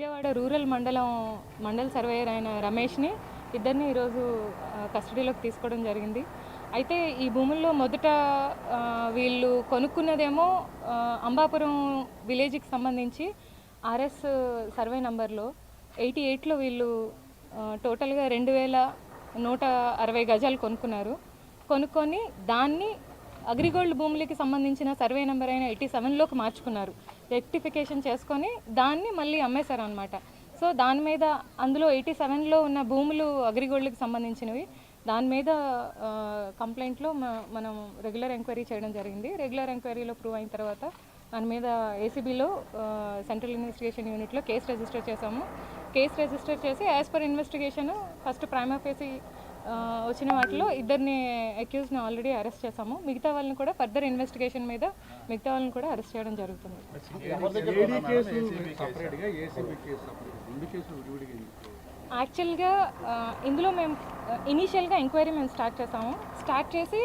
Vijayawada rural మండలం మండల surveyor అయిన రమేష్ని ఇద్దరిని ఈరోజు కస్టడీలోకి తీసుకోవడం జరిగింది. అయితే ఈ భూముల్లో మొదట వీళ్ళు కొనుక్కున్నదేమో అంబాపురం విలేజ్కి సంబంధించి ఆర్ఎస్ సర్వే నంబర్లో. ఎయిటీ ఎయిట్లో వీళ్ళు టోటల్గా రెండు వేల నూట అరవై గజాలు కొనుక్కున్నారు. కొనుక్కొని దాన్ని అగ్రిగోల్డ్ భూములకి సంబంధించిన సర్వే నెంబర్ అయిన ఎయిటీ సెవెన్లోకి మార్చుకున్నారు. రెక్టిఫికేషన్ చేసుకొని దాన్ని మళ్ళీ అమ్మేశారు అనమాట సో దాని మీద అందులో ఎయిటీ సెవెన్లో ఉన్న భూములు అగ్రిగోల్డ్కి సంబంధించినవి దాని మీద కంప్లైంట్లో మనం రెగ్యులర్ ఎంక్వైరీ చేయడం జరిగింది. రెగ్యులర్ ఎంక్వైరీలో ప్రూవ్ అయిన తర్వాత దాని మీద ఏసీబీలో సెంట్రల్ ఇన్వెస్టిగేషన్ యూనిట్లో కేసు రిజిస్టర్ చేశాము. కేసు రిజిస్టర్ చేసి as per investigation first prima facie వచ్చిన వాటిలో ఇద్దరిని అక్యూజ్ని ఆల్రెడీ అరెస్ట్ చేశాము. మిగతా వాళ్ళని కూడా ఫర్దర్ ఇన్వెస్టిగేషన్ మీద మిగతా వాళ్ళని కూడా అరెస్ట్ చేయడం జరుగుతుంది. యాక్చువల్గా ఇందులో మేము ఇనీషియల్గా ఎంక్వైరీ మేము స్టార్ట్ చేసాము స్టార్ట్ చేసి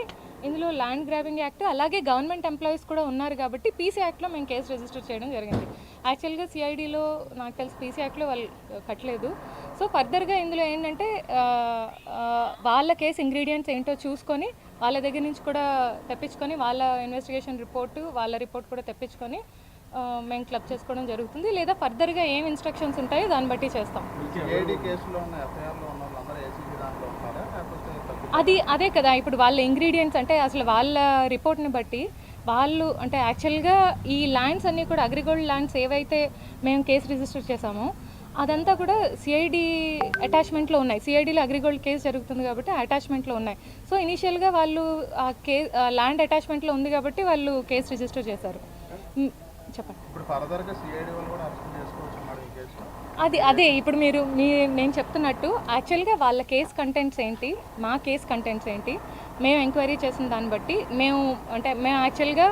ఇందులో ల్యాండ్ గ్రాబింగ్ యాక్ట్ అలాగే గవర్నమెంట్ ఎంప్లాయీస్ కూడా ఉన్నారు కాబట్టి పీసీ యాక్ట్లో మేము కేసు రిజిస్టర్ చేయడం జరిగింది. యాక్చువల్గా సిఐడిలో నాకు తెలిసి పీసీ యాక్ట్లో వాళ్ళు కట్టలేదు. సో ఫర్దర్గా ఇందులో ఏంటంటే వాళ్ళ కేసు ఇంగ్రీడియంట్స్ ఏంటో చూసుకొని వాళ్ళ దగ్గర నుంచి కూడా తెప్పించుకొని వాళ్ళ ఇన్వెస్టిగేషన్ రిపోర్టు వాళ్ళ రిపోర్ట్ కూడా తెప్పించుకొని మేము క్లబ్ చేసుకోవడం జరుగుతుంది. లేదా ఫర్దర్గా ఏం ఇన్స్ట్రక్షన్స్ ఉంటాయో దాన్ని బట్టి చేస్తాం. అది అదే కదా ఇప్పుడు వాళ్ళ ఇంగ్రీడియంట్స్ అంటే అసలు వాళ్ళ రిపోర్ట్ని బట్టి వాళ్ళు అంటే యాక్చువల్గా ఈ ల్యాండ్స్ అన్నీ కూడా అగ్రిగోల్డ్ ల్యాండ్స్ ఏవైతే మేము కేసు రిజిస్టర్ చేసామో అదంతా కూడా సిఐడి అటాచ్మెంట్లో ఉన్నాయి. సిఐడిలో అగ్రిగోల్డ్ కేసు జరుగుతుంది కాబట్టి అటాచ్మెంట్లో ఉన్నాయి. సో ఇనీషియల్గా వాళ్ళు ఆ కే ల్యాండ్ అటాచ్మెంట్లో ఉంది కాబట్టి వాళ్ళు కేసు రిజిస్టర్ చేశారు. చెప్పండి. అది అదే ఇప్పుడు మీరు మీ నేను చెప్తున్నట్టు యాక్చువల్గా వాళ్ళ కేస్ కంటెంట్స్ ఏంటి మా కేస్ కంటెంట్స్ ఏంటి మేము ఎంక్వైరీ చేసిన దాన్ని బట్టి మేము అంటే మేము యాక్చువల్గా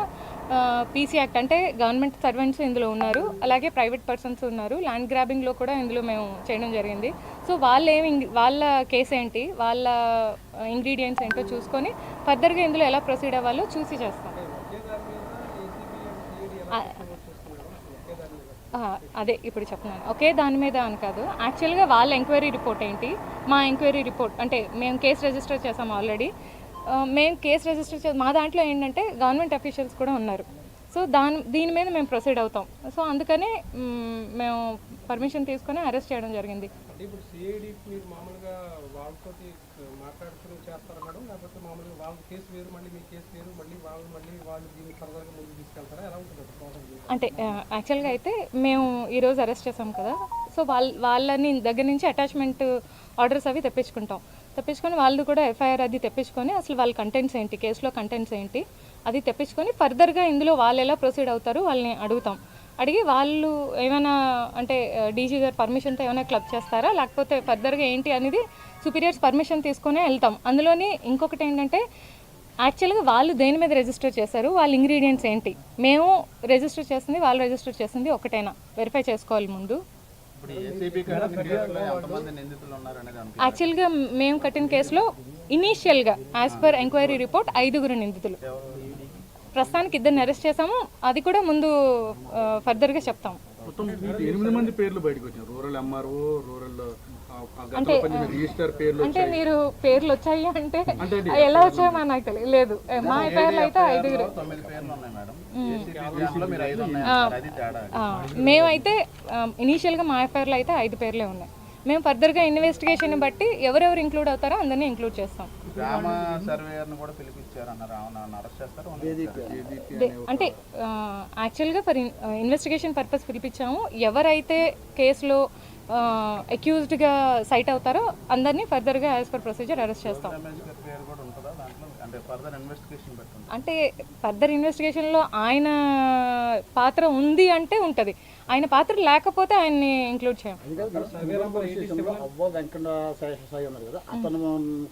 పీసీ యాక్ట్ అంటే గవర్నమెంట్ సర్వెంట్స్ ఇందులో ఉన్నారు అలాగే ప్రైవేట్ పర్సన్స్ ఉన్నారు. ల్యాండ్ గ్రాబింగ్లో కూడా ఇందులో మేము చేయడం జరిగింది. సో వాళ్ళు ఏమి వాళ్ళ కేసు ఏంటి వాళ్ళ ఇంగ్రీడియంట్స్ ఏంటో చూసుకొని ఫర్దర్గా ఇందులో ఎలా ప్రొసీడ్ అవ్వాలో చూసి చేస్తాం. అదే ఇప్పుడు చెప్తున్నాను. ఒకే దాని మీద అని కాదు. యాక్చువల్గా వాళ్ళ ఎంక్వైరీ రిపోర్ట్ ఏంటి మా ఎంక్వైరీ రిపోర్ట్ అంటే మేము కేసు రిజిస్టర్ చేసాం ఆల్రెడీ మేము కేసు రిజిస్టర్ చే మా దాంట్లో ఏంటంటే గవర్నమెంట్ అఫీషియల్స్ కూడా ఉన్నారు. సో దాని దీని మీద మేము ప్రొసీడ్ అవుతాం. సో అందుకనే మేము పర్మిషన్ తీసుకొని అరెస్ట్ చేయడం జరిగింది. అంటే యాక్చువల్గా అయితే మేము ఈరోజు అరెస్ట్ చేసాం కదా. సో వాళ్ళ వాళ్ళని దగ్గర నుంచి అటాచ్మెంట్ ఆర్డర్స్ అవి తెప్పించుకుంటాం. తెప్పించుకొని వాళ్ళు కూడా ఎఫ్ఐఆర్ అది తెప్పించుకొని అసలు వాళ్ళ కంటెంట్స్ ఏంటి? కేసులో కంటెంట్స్ ఏంటి? అది తెప్పించుకొని ఫర్దర్గా ఇందులో వాళ్ళు ఎలా ప్రొసీడ్ అవుతారు వాళ్ళని అడుగుతాం. అడిగి వాళ్ళు ఏమైనా అంటే డీజీ గారు పర్మిషన్తో ఏమైనా క్లబ్ చేస్తారా? లేకపోతే ఫర్దర్గా ఏంటి అనేది సుపీరియర్స్ పర్మిషన్ తీసుకునే వెళ్తాం. అందులోని ఇంకొకటి ఏంటంటే యాక్చువల్గా వాళ్ళు దేని మీద రిజిస్టర్ చేశారు? వాళ్ళ ఇంగ్రీడియంట్స్ ఏంటి? మేము రిజిస్టర్ చేసింది వాళ్ళు రిజిస్టర్ చేసింది ఒకటేనా? వెరిఫై చేసుకోవాలి ముందు. యాక్చువల్గా మేము కట్టిన కేసులో ఇనీషియల్గా యాజ్ పర్ ఎంక్వైరీ రిపోర్ట్ ఐదుగురు నిందితులు. ప్రస్తుతానికి ఇద్దరిని అరెస్ట్ చేసాము అది కూడా ముందు ఫర్దర్గా చెప్తాం మొత్తం ఎనిమిది మంది పేర్లు బయటకు వచ్చారు రూరల్ ఎంఆర్ఓ రూరల్ పేర్లు అంటే మీరు పేర్లు వచ్చాయి. అంటే ఎలా వచ్చాయో మరి నాకు తెలియదు లేదు. మా ఎఫ్ఐఆర్లో అయితే ఐదుగురు. పేర్లు మేమైతే ఇనీషియల్గా మా ఎఫ్ఐఆర్లో అయితే ఐదు పేర్లే ఉన్నాయి. మేము ఫర్దర్గా ఇన్వెస్టిగేషన్ బట్టి ఎవరెవరు ఇంక్లూడ్ అవుతారో అందరినీ ఇంక్లూడ్ చేస్తాం. అంటే యాక్చువల్గా ఫర్ ఇన్వెస్టిగేషన్ పర్పస్ పిలిపించాము. ఎవరైతే కేసులో అక్యూజ్డ్గా సైట్ అవుతారో అందరినీ ఫర్దర్గా యాజ్ పర్ ప్రొసీజర్ అరెస్ట్ చేస్తాం అంటే ఫర్దర్ ఇన్వెస్టిగేషన్లో ఆయన పాత్ర ఉంది అంటే ఉంటుంది. ఆయన పాత్ర లేకపోతే ఆయన్ని ఇంక్లూడ్ చేయం. అవ్వ వెంకట సాయి ఉన్నారు కదా అతను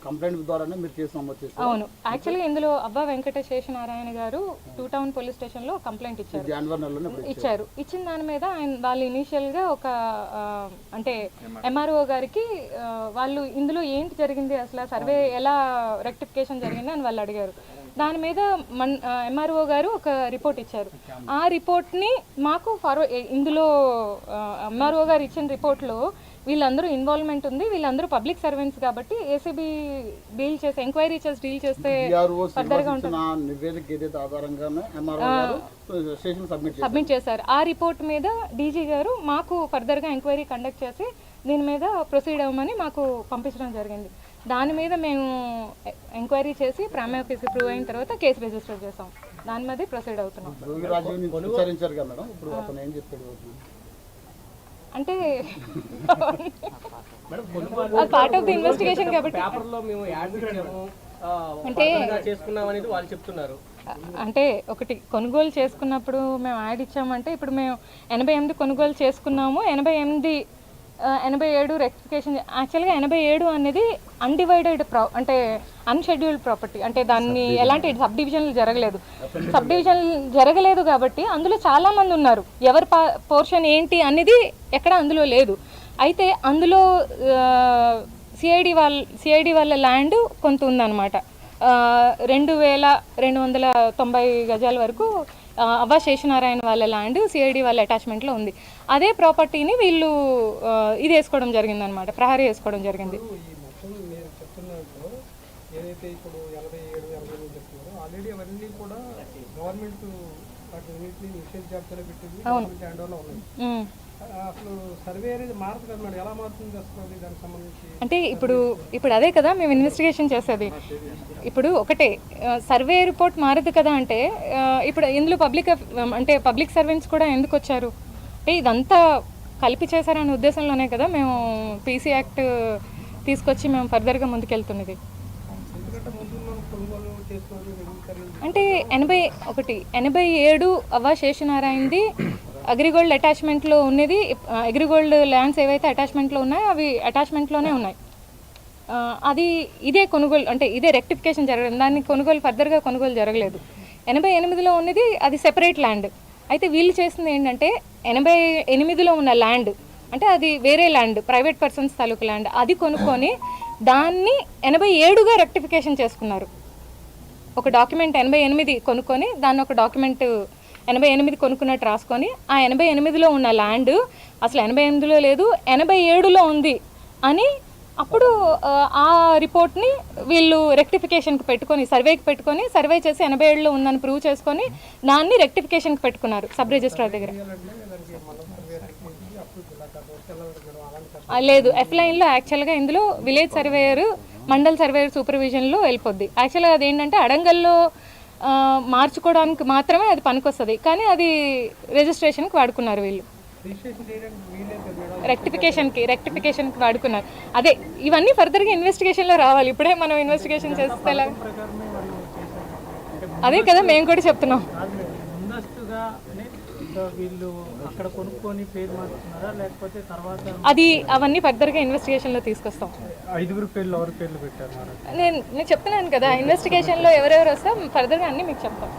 కంప్లైంట్ ద్వారానే మీరు కేసు నమోదు చేస్తారు అవును. యాక్చువల్గా ఇందులో అబ్బా వెంకట శేషనారాయణ గారు టూ టౌన్ పోలీస్ స్టేషన్లో కంప్లైంట్ ఇచ్చారు. ఇచ్చారు. ఇచ్చిన దాని మీద ఆయన వాళ్ళు ఇనీషియల్గా ఒక ఆ, అంటే ఎంఆర్ఓ గారికి వాళ్ళు ఇందులో ఏంటి జరిగింది అసలు సర్వే ఎలా రెక్టిఫికేషన్ జరిగింది అని వాళ్ళు అడిగారు. దాని మీద మన్ ఎంఆర్ఓ గారు ఒక రిపోర్ట్ ఇచ్చారు. ఆ రిపోర్ట్ని మాకు ఫార్వర్డ్ ఇందులో ఎంఆర్ఓ గారు ఇచ్చిన రిపోర్ట్లో వీళ్ళందరూ ఇన్వాల్వ్మెంట్ ఉంది. వీళ్ళందరూ పబ్లిక్ సర్వెంట్స్ కాబట్టి ఏసీబీ డీల్ చేస్తే ఎంక్వైరీ చేసి డీల్ చేస్తే చేశారు. సబ్మిట్ చేశారు. ఆ రిపోర్ట్ మీద డీజీ గారు మాకు ఫర్దర్గా ఎంక్వైరీ కండక్ట్ చేసి దీని మీద ప్రొసీడ్ అవ్వమని మాకు పంపించడం జరిగింది. దాని మీద మేము ఎంక్వైరీ చేసి ప్రైమ్ ఆఫీస్ ప్రూవ్ అయిన తర్వాత కేసు రిజిస్టర్ చేసాం. దాని మీద ప్రొసీడ్ అవుతున్నాం. అంటే పార్ట్ ఆఫ్ ది ఇన్వెస్టిగేషన్ కాబట్టి. పేపర్లో మేము యాడ్ ఇచ్చాము ఆ, అంటే వాళ్ళు చెప్తున్నారు. అంటే ఒకటి కొనుగోలు చేసుకున్నప్పుడు మేము యాడ్ ఇచ్చామంటే ఇప్పుడు మేము ఎనభై ఎనిమిది కొనుగోలు చేసుకున్నాము. ఎనభై ఎనిమిది ఎనభై ఏడు రెక్టిఫికేషన్ యాక్చువల్గా ఎనభై ఏడు అనేది అన్డివైడెడ్ ప్రా అంటే అన్షెడ్యూల్డ్ ప్రాపర్టీ అంటే దాన్ని ఎలాంటి సబ్ డివిజన్లు జరగలేదు. సబ్ డివిజన్ జరగలేదు కాబట్టి అందులో చాలా మంది ఉన్నారు. ఎవరి పోర్షన్ ఏంటి అనేది ఎక్కడ అందులో లేదు. అయితే అందులో సిఐడి వాళ్ళ సిఐడి వాళ్ళ ల్యాండ్ కొంత ఉందన్నమాట. రెండు వేల రెండు వందల తొంభై గజాల వరకు అవ్వ శేషనారాయణ వాళ్ళ ల్యాండ్ సిఐడి వాళ్ళ అటాచ్మెంట్లో ఉంది. అదే ప్రాపర్టీని వీళ్ళు ఇది వేసుకోవడం జరిగింది అనమాట ప్రహరీ వేసుకోవడం జరిగింది. ఏదైతే ఇప్పుడు ఎనభై ఏడు ఎనభై ఎనిమిది చెప్తున్నారో ఆల్రెడీ అవన్నీ కూడా గవర్నమెంట్ సంబంధించి? అంటే ఇప్పుడు ఇప్పుడు అదే కదా మేము ఇన్వెస్టిగేషన్ చేసేది. ఇప్పుడు ఒకటే సర్వే రిపోర్ట్ మారదు కదా అంటే ఇప్పుడు ఇందులో పబ్లిక్ అంటే పబ్లిక్ సర్వెంట్స్ కూడా ఎందుకు వచ్చారు? అంటే ఇదంతా కలిపి చేశారనే ఉద్దేశంలోనే కదా మేము పీసీ యాక్ట్ తీసుకొచ్చి మేము ఫర్దర్గా ముందుకెళ్తున్నది ఎందుకంటే ముందు మనం కొనుగోలు చేసుకోవాలి రెగ్యులర్ అంటే ఎనభై ఒకటి ఎనభై ఏడు అవ్వ శేషనారాయణది అగ్రిగోల్డ్ అటాచ్మెంట్లో ఉన్నది. అగ్రిగోల్డ్ ల్యాండ్స్ ఏవైతే అటాచ్మెంట్లో ఉన్నాయో అవి అటాచ్మెంట్లోనే ఉన్నాయి. అది ఇదే కొనుగోలు అంటే ఇదే రెక్టిఫికేషన్ జరగలేదు దాన్ని కొనుగోలు ఫర్దర్గా కొనుగోలు జరగలేదు. ఎనభై ఎనిమిదిలో ఉన్నది అది సెపరేట్ ల్యాండ్. అయితే వీళ్ళు చేసింది ఏంటంటే ఎనభై ఎనిమిదిలో ఉన్న ల్యాండ్ అంటే అది వేరే ల్యాండ్ ప్రైవేట్ పర్సన్స్ తాలూకు ల్యాండ్ అది కొనుక్కొని దాన్ని ఎనభై ఏడుగా రెక్టిఫికేషన్ చేసుకున్నారు. ఒక డాక్యుమెంట్ ఎనభై ఎనిమిది కొనుక్కొని దాన్ని ఒక డాక్యుమెంట్ ఎనభై ఎనిమిది కొనుక్కున్నట్టు రాసుకొని ఆ ఎనభై ఎనిమిదిలో ఉన్న ల్యాండ్ అసలు ఎనభై ఎనిమిదిలో లేదు ఎనభై ఏడులో ఉంది అని అప్పుడు ఆ, రిపోర్ట్ని వీళ్ళు రెక్టిఫికేషన్కి పెట్టుకొని సర్వేకి పెట్టుకొని సర్వే చేసి ఎనభై ఏడులో ఉందని ప్రూవ్ చేసుకొని దాన్ని రెక్టిఫికేషన్కి పెట్టుకున్నారు సబ్ రిజిస్ట్రార్ దగ్గర. లేదు ఎఫ్ లైన్లో యాక్చువల్గా ఇందులో విలేజ్ సర్వేయరు మండల్ సర్వేయర్ సూపర్విజన్లో వెళ్ళిపోద్ది. యాక్చువల్గా అది ఏంటంటే అడంగల్లో మార్చుకోవడానికి మాత్రమే అది పనికొస్తుంది. కానీ అది రిజిస్ట్రేషన్కి వాడుకున్నారు వీళ్ళు. రెక్టిఫికేషన్కి రెక్టిఫికేషన్కి వాడుకున్నారు. అదే ఇవన్నీ ఫర్దర్గా ఇన్వెస్టిగేషన్లో రావాలి. ఇప్పుడే మనం ఇన్వెస్టిగేషన్ చేస్తే అదే కదా మేము కూడా చెప్తున్నాం. వీళ్ళు అక్కడ కొనుక్కొని పేరు మార్చుకున్నారా? లేకపోతే తర్వాత అది అవన్నీ ఫర్దర్గా ఇన్వెస్టిగేషన్లో తీసుకొస్తాం. ఐదుగురు పేర్లు ఎవరి పేర్లు పెట్టారు నేను నేను చెప్తున్నాను కదా ఇన్వెస్టిగేషన్లో ఎవరెవరు వస్తే ఫర్దర్గా అన్నీ మీకు చెప్తాం.